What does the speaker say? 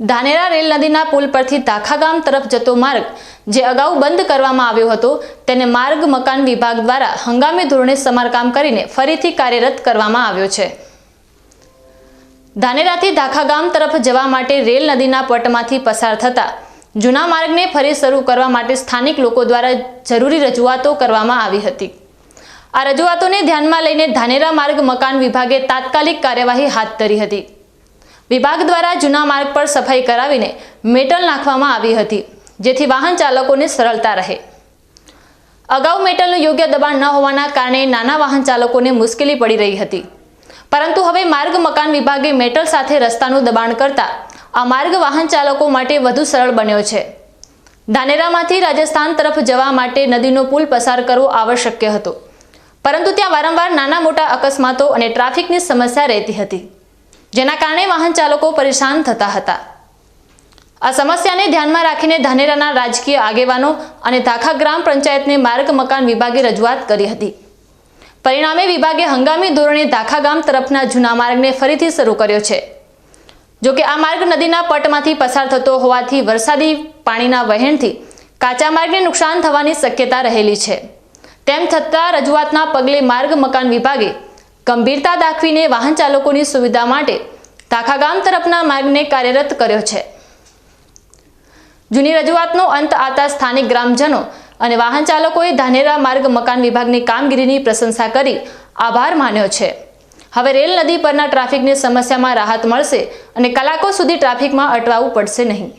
Dhanera rail નદીના પુલ પરથી તાખા ગામ તરફ જતો માર્ગ, જે અગાઉ બંધ કરવામાં આવ્યો હતો, તેને માર્ગ મકાન વિભાગ દ્વારા હંગામી ધોરણે સમારકામ કરીને ફરીથી કાર્યરત કરવામાં આવ્યો છે. ધાનેરાથી ધાખા ગામ તરફ જવા માટે રેલ નદીના પટમાંથી પસાર થતા, જૂના માર્ગને ફરી શરૂ કરવા માટે સ્થાનિક લોકો દ્વારા જરૂરી રજૂઆતો કરવામાં આવી હતી. આ રજૂઆતોને ધ્યાનમાં લઈને ધાનેરા માર્ગ મકાન વિભાગે તાત્કાલિક કાર્યવાહી હાથ ધરી હતી. વિભાગ દ્વારા જૂના માર્ગ પર સફાઈ કરાવીને મેટલ નાખવામાં આવી હતી, જેથી વાહન ચાલકોને સરળતા રહે. અગાઉ મેટલનું યોગ્ય દબાણ ન હોવાના કારણે નાના વાહન ચાલકોને મુશ્કેલી પડી રહી હતી. પરંતુ હવે માર્ગ મકાન વિભાગે મેટલ સાથે રસ્તાનું દબાણ કરતા આ માર્ગ વાહન ચાલકો માટે વધુ સરળ બન્યો છે. ધાનેરામાંથી રાજસ્થાન તરફ જવા માટે નદીનો પુલ પસાર કરવો આવશ્યક હતો. પરંતુ ત્યાં વારંવાર નાના મોટા અકસ્માતો અને ટ્રાફિકની સમસ્યા રહેતી હતી. જેના કારણે વાહન ચાલકો પરેશાન થતા હતા. આ સમસ્યાને ધ્યાનમાં રાખીને ધાનેરાના રાજકીય આગેવાનો અને ધાખા ગ્રામ પંચાયતને માર્ગ મકાન વિભાગે રજૂઆત કરી હતી. પરિણામે વિભાગે હંગામી ધોરણે ધાખા ગામ તરફના જૂના માર્ગને ફરીથી શરૂ કર્યો છે. જો કે આ માર્ગ નદીના પટમાંથી પસાર થતો હોવાથી વરસાદી પાણીના વહેણથી કાચા માર્ગને નુકસાન થવાની શક્યતા રહેલી છે. તેમ છતાં રજૂઆતના પગલે માર્ગ મકાન વિભાગે ગંભીરતા દાખવીને વાહન ચાલકોની સુવિધા માટે તાખાગામ તરફના માર્ગને કાર્યરત કર્યો છે. જૂની રજૂઆતનો અંત આવતા સ્થાનિક ગ્રામજનો અને વાહન ચાલકોએ ધાનેરા માર્ગ મકાન વિભાગની કામગીરીની પ્રશંસા કરી આભાર માન્યો છે. હવે રેલ નદી પરના ટ્રાફિકની સમસ્યામાં રાહત મળશે અને કલાકો સુધી ટ્રાફિકમાં અટવાવું પડશે નહીં.